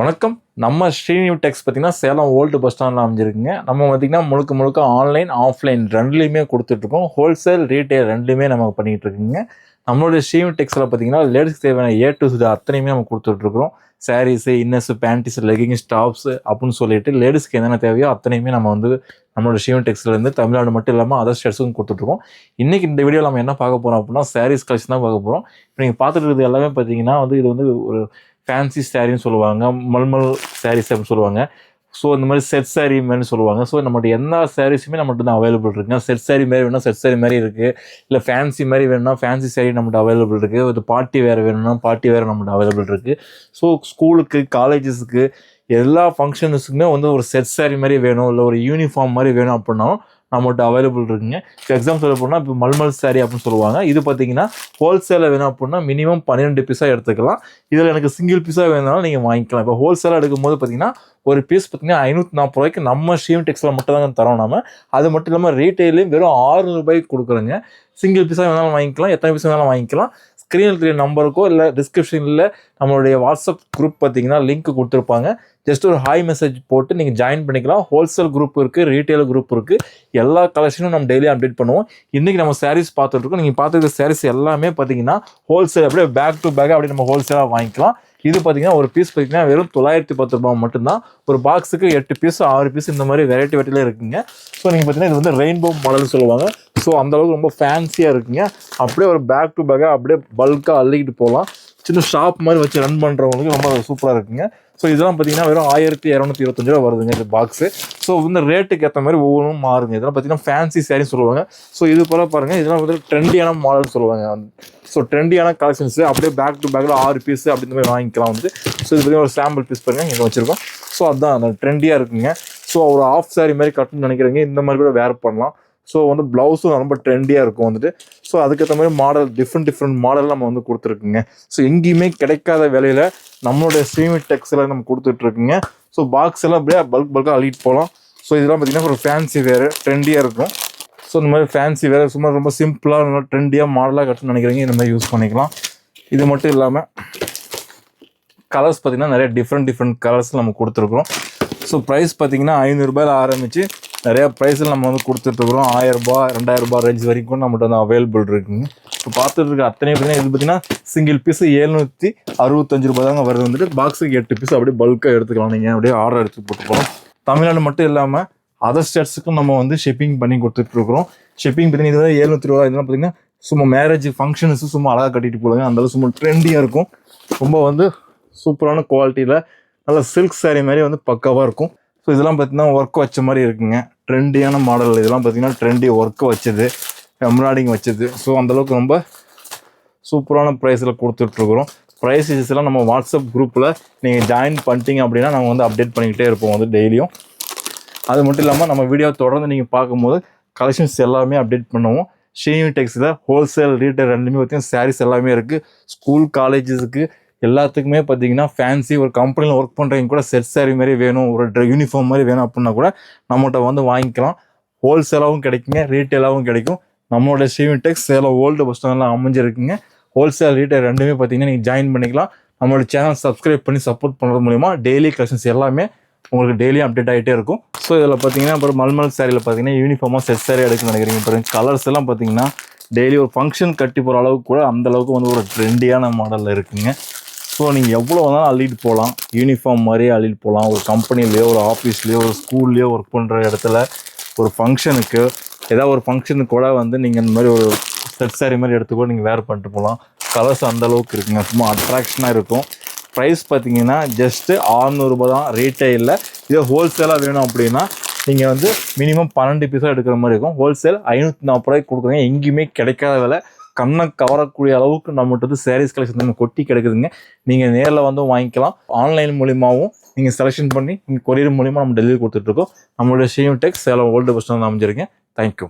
வணக்கம். நம்ம ஸ்ரீனியூ டெக்ஸ் பார்த்தீங்கன்னா சேலம் ஓல்டு பஸ் ஸ்டாண்டில் அமைஞ்சிருக்குங்க. நம்ம பார்த்திங்கன்னா முழுக்க முழுக்க ஆன்லைன் ஆஃப்லைன் ரெண்டுலேயுமே கொடுத்துட்ருக்கோம். ஹோல்சேல் ரீட்டைல் ரெண்டுலேயுமே நம்ம பண்ணிகிட்டு இருக்குங்க நம்மளுடைய ஸ்ரீனியூ டெக்ஸில் பார்த்தீங்கன்னா லேடிஸ்க்கு தேவையான ஏ டு சுதா அத்தனையுமே நம்ம கொடுத்துட்ருக்குறோம். Sarees inners panties leggings tops அப்படின்னு சொல்லிட்டு லேடிஸ்க்கு என்னென்ன தேவையோ அத்தனையுமே நம்ம வந்து நம்மளோட ஷீவன் டெக்ஸ்லேருந்து தமிழ்நாடு மட்டும் இல்லாமல் அதர் ஸ்டேட்ஸுக்கும் கொடுத்துட்ருக்கோம். இன்றைக்கி இந்த வீடியோ நம்ம என்ன பார்க்க போகிறோம் அப்படின்னா சாரீஸ் கலெக்ஷன் தான் பார்க்க போகிறோம் இப்போ நீங்கள் பார்த்துட்டு இருக்கிறது எல்லாமே பார்த்தீங்கன்னா வந்து இது வந்து ஒரு ஃபேன்சி சாரின்னு சொல்லுவாங்க மல்மல் சாரீஸ் அப்படின்னு சொல்லுவாங்க. ஸோ இந்த மாதிரி செட் சாரீ மாதிரி சொல்லுவாங்க. ஸோ நம்மகிட்ட எல்லா சாரீஸுமே நம்மகிட்ட தான் அவைலபிள் இருக்குங்க செட் சாரீ மாதிரி வேணும்னா செட் சாரீ மாதிரி இருக்குது இல்லை ஃபேன்சி மாதிரி வேணும்னா ஃபேன்சி சாரீ நம்மகிட்ட அவைலபிள் இருக்குது ஒரு பார்ட்டி வேறு வேணும்னா பார்ட்டி வேறு நம்மகிட்ட அவைலபிள் இருக்குது ஸோ ஸ்கூலுக்கு காலேஜஸுக்கு எல்லா ஃபங்க்ஷன்ஸுக்குமே வந்து ஒரு செட் சாரீ மாதிரி வேணும். இல்லை ஒரு யூனிஃபார்ம் மாதிரி வேணும் அப்படின்னாலும் நம்மகிட்ட அவைலபிள் இருக்குங்க. இப்போ எக்ஸாம் சொல்ல போனால் இப்போ மல்மல் சாரி அப்படின்னு சொல்லுவாங்க. இது பார்த்தீங்கன்னா ஹோல்சேலில் வேணும் அப்படின்னா மினிமம் பன்னிரெண்டு பீஸாக எடுத்துக்கலாம். இதில் எனக்கு சிங்கிள் பீஸாக வேணுனாலும் நீங்கள் வாங்கிக்கலாம். இப்போ ஹோல்சேலாக எடுக்கும்போது பார்த்தீங்கன்னா ஒரு பீஸ் பார்த்தீங்கன்னா ஐநூற்றி நாற்பது ரூபாய்க்கு நம்ம ஷீம் டெக்ஸில் மட்டும் தாங்க தரோம் நம்ம அது மட்டும் இல்லாமல் ரீட்டைலையும் வெறும் ஆறுநூறுபாய்க்கு கொடுக்குறோங்க. சிங்கிள் பீஸாக வேணாலும் வாங்கிக்கலாம். எத்தனை பீஸ் வேணாலும் வாங்கிக்கலாம். ஸ்க்ரீனில் தெரிய நம்பருக்கோ இல்லை டிஸ்கிரிப்ஷனில் நம்மளுடைய வாட்ஸ்அப் குரூப் பார்த்தீங்கன்னா லிங்க் கொடுத்துருப்பாங்க. ஜஸ்ட் ஒரு ஹாய் மெசேஜ் போட்டு நீங்கள் ஜாயின் பண்ணிக்கலாம். ஹோல்சேல் குரூப் இருக்குது ரீட்டைல் குரூப் இருக்குது எல்லா கலெக்ஷனும் நம்ம டெய்லி அப்டேட் பண்ணுவோம். இன்றைக்கி நம்ம சாரீஸ் பார்த்துட்ருக்கோம் நீங்கள் பார்த்துருக்க சாரீஸ் எல்லாமே பார்த்தீங்கன்னா ஹோல்சேல் அப்படியே பேக் டு பேக் அப்படியே நம்ம ஹோல்சேலாக வாங்கிக்கலாம். இது பார்த்தீங்கன்னா ஒரு பீஸ் பார்த்தீங்கன்னா வெறும் தொள்ளாயிரத்தி பத்து ரூபாய் மட்டும்தான். ஒரு பாக்ஸுக்கு எட்டு பீஸ் ஆறு பீஸ் இந்த மாதிரி வெரைட்டி வெரைட்டியில் இருக்குங்க. ஸோ நீங்கள் பார்த்தீங்கன்னா இது வந்து ரெயின்போ மாடல்னு சொல்லுவாங்க. ஸோ அந்தளவுக்கு ரொம்ப ஃபேன்சியாக இருக்குங்க. அப்படியே ஒரு பேக் டு பேக்காக அப்படியே பல்காக அள்ளிக்கிட்டு போகலாம். சின்ன ஷாப் மாதிரி வச்சு ரன் பண்ணுறவங்களுக்கு ரொம்ப சூப்பராக இருக்குங்க. ஸோ இதெல்லாம் பார்த்தீங்கன்னா வெறும் ஆயிரத்தி இரநூத்தி இருபத்தஞ்சு ரூபா வருதுங்க இந்த பாக்ஸு ஸோ இந்த ரேட்டுக்கு ஏற்ற மாதிரி ஒவ்வொன்றும் மாறுங்க. இதெல்லாம் பார்த்தீங்கன்னா ஃபேன்சி சாரின்னு சொல்லுவாங்க. ஸோ இது போல பாருங்கள் இதெல்லாம் வந்து ட்ரெண்டியான மாடல்னு சொல்லுவாங்க. ஸோ ட்ரெண்டியான கலெக்ஷன்ஸ் அப்படியே பேக் டு பேக்கில் ஆறு பீஸ் அப்படி இந்த மாதிரி வாங்கிக்கலாம் வந்து. ஸோ இது பார்த்தீங்கன்னா ஒரு சாம்பிள் பீஸ் பாருங்க. இங்கே வச்சுருக்கோம். ஸோ அதான் அந்த ட்ரெண்டியாக இருக்குங்க. ஸோ ஒரு ஆஃப் சாரி மாதிரி கட்டணும்னு நினைக்கிறீங்க இந்த மாதிரி கூட வேர் பண்ணலாம். ஸோ வந்து ப்ளவுஸும் ரொம்ப ட்ரெண்டியாக இருக்கும் வந்துட்டு. ஸோ அதுக்கேற்ற மாதிரி மாடல் டிஃப்ரெண்ட் டிஃப்ரெண்ட் மாடல் நம்ம வந்து கொடுத்துருக்குங்க. ஸோ எங்கேயுமே கிடைக்காத விலையில் நம்மளுடைய ஸ்ரீமி டெக்ஸில் நம்ம கொடுத்துட்ருக்குங்க. ஸோ பாக்ஸ் எல்லாம் அப்படியே பல்க் பல்காக அள்ளிட்டு போகலாம். ஸோ இதெல்லாம் பார்த்தீங்கன்னா ஒரு ஃபேன்சி வேறு ட்ரெண்டியாக இருக்கும். ஸோ இந்த மாதிரி ஃபேன்சி வேறு சும்மா ரொம்ப சிம்பிளாக நல்லா ட்ரெண்டியாக மாடலாக கட்டணும்னு நினைக்கிறீங்க இந்த மாதிரி யூஸ் பண்ணிக்கலாம். இது மட்டும் இல்லாமல் கலர்ஸ் பார்த்தீங்கன்னா நிறைய டிஃப்ரெண்ட் டிஃப்ரெண்ட் கலர்ஸ் நம்ம கொடுத்துருக்குறோம். ஸோ ப்ரைஸ் பார்த்தீங்கன்னா ஐநூறுரூபாயில் ஆரம்பித்து நிறையா ப்ரைஸில் நம்ம வந்து கொடுத்துட்ருக்குறோம் ஆயிரரூபா ரெண்டாயிரரூபா ரேஞ்ச் வரைக்கும் நம்மகிட்ட வந்து அவைலபிள் இருக்குங்க. இப்போ பார்த்துட்டு இருக்க அத்தனை பார்த்தீங்கன்னா இது பார்த்தீங்கன்னா சிங்கிள் பீஸ் எழுநூற்றி அறுபத்தஞ்சு ரூபா தாங்க வருது. வந்துட்டு பாக்ஸுக்கு எட்டு பீஸ் அப்படியே பல்காக எடுத்துக்கலாம் நீங்கள் அப்படியே ஆர்டர் எடுத்து போட்டு போகலாம். தமிழ்நாடு மட்டும் இல்லாமல் அதர் ஸ்டேட்ஸுக்கும் நம்ம வந்து ஷிப்பிங் பண்ணி கொடுத்துட்ருக்குறோம் ஷிப்பிங் பார்த்தீங்கன்னா இது எழுநூற்றி ரூபா இதெல்லாம் பார்த்தீங்கன்னா சும்மா மேரேஜ் ஃபங்க்ஷன்ஸு சும்மா அழகாக கட்டிட்டு போடுங்க அந்த அளவு சும்மா ட்ரெண்டியாக இருக்கும். ரொம்ப வந்து சூப்பரான குவாலிட்டியில் நல்ல சில்க் saree மாதிரி வந்து பக்காவாக இருக்கும். ஸோ இதெல்லாம் பார்த்தீங்கன்னா ஒர்க் வச்ச மாதிரி இருக்குங்க. ட்ரெண்டியான மாடல் இதெல்லாம் பார்த்தீங்கன்னா ட்ரெண்டி ஒர்க்கு வச்சது. எம்ப்ராய்டிங் வச்சது. ஸோ அந்தளவுக்கு ரொம்ப சூப்பரான ப்ரைஸில் கொடுத்துட்ருக்குறோம். ப்ரைஸஸ் எல்லாம் நம்ம வாட்ஸ்அப் குரூப்பில் நீங்கள் ஜாயின் பண்ணிட்டீங்க அப்படின்னா நம்ம வந்து அப்டேட் பண்ணிக்கிட்டே இருப்போம் வந்து டெய்லியும் அது மட்டும் இல்லாமல் நம்ம வீடியோ தொடர்ந்து நீங்கள் பார்க்கும்போது கலெக்ஷன்ஸ் எல்லாமே அப்டேட் பண்ணுவோம். ஸ்ரீனி டெக்ஸில் ஹோல்சேல் ரீட்டைல் ரெண்டுமே பார்த்தீங்கன்னா சாரீஸ் எல்லாமே இருக்குது ஸ்கூல் காலேஜஸுக்கு எல்லாத்துக்குமே பார்த்தீங்கன்னா ஃபேன்சி ஒரு கம்பெனியில் ஒர்க் பண்ணுறவங்க கூட செட் சாரி மாதிரி வேணும் ஒரு யூனிஃபார்ம் மாதிரி வேணும் அப்படின்னா கூட நம்மகிட்ட வந்து வாங்கிக்கலாம். ஹோல்சேலாகவும் கிடைக்குங்க ரீட்டெயிலாகவும் கிடைக்கும். நம்மளோட shaving tex Salem old bus ஸ்டாண்டில் அமைஞ்சிருக்குங்க. ஹோல்சேல் ரீட்டைல் ரெண்டுமே பார்த்தீங்கன்னா நீங்கள் ஜாயின் பண்ணிக்கலாம். நம்மளோட சேனல் சப்ஸ்கிரைப் பண்ணி சப்போர்ட் பண்ணுறது மூலிமா டெய்லி கலெக்ஷன்ஸ் எல்லாமே உங்களுக்கு டெய்லியும் அப்டேட் ஆகிட்டே இருக்கும். ஸோ இதில் பார்த்தீங்கன்னா அப்புறம் மல்மல் சாரியில் பார்த்தீங்கன்னா யூனிஃபார்மாக செட் சாரி எடுக்கணும்னு நினைக்கிறீங்க. இப்போ கலர்ஸ் எல்லாம் பார்த்தீங்கன்னா டெய்லி ஒரு ஃபங்க்ஷன் கட்டி போகிற அளவுக்கு கூட அந்த அளவுக்கு வந்து ஒரு ட்ரெண்டியான மாடலில் இருக்குங்க. ஸோ நீங்கள் எவ்வளோ வேணாலும் அள்ளிட்டு போகலாம் யூனிஃபார்ம் மாதிரியே அள்ளிட்டு போகலாம் ஒரு கம்பெனிலேயோ ஒரு ஆஃபீஸ்லேயோ ஒரு ஸ்கூல்லையோ ஒர்க் பண்ணுற இடத்துல ஒரு ஃபங்க்ஷனுக்கு ஏதாவது ஒரு ஃபங்க்ஷனுக்கு கூட வந்து நீங்கள் இந்த மாதிரி ஒரு செட் சாரி மாதிரி எடுத்து கூட நீங்கள் வேர் பண்ணிட்டு போகலாம் கலர்ஸ் அந்த அளவுக்கு இருக்குங்க. சும்மா அட்ராக்ஷனாக இருக்கும். ப்ரைஸ் பார்த்தீங்கன்னா ஜஸ்ட்டு ஆறுநூறுபா தான். ரீட்டைலில் இதே ஹோல்சேலாக வேணும் அப்படின்னா நீங்கள் வந்து மினிமம் பன்னெண்டு பீஸாக எடுக்கிற மாதிரி இருக்கும். ஹோல்சேல் ஐநூற்றி நாற்பது ரூபாய்க்கு கொடுக்குறீங்க. எங்கேயுமே கிடைக்காத விலை. கண்ணை கவரக்கூடிய அளவுக்கு நம்மகிட்ட வந்து சாரீஸ் கலெக்ஷன் கொட்டி கிடைக்குதுங்க. நீங்கள் நேரில் வந்து வாங்கிக்கலாம். ஆன்லைன் மூலியமாகவும் நீங்கள் செலெக்ஷன் பண்ணி நீங்கள் கொரியர் மூலிமா நம்ம டெலிவரி கொடுத்துட்ருக்கோம் நம்மளுடைய sham tech Salem old bus stand அமைஞ்சிருக்கேன் thank you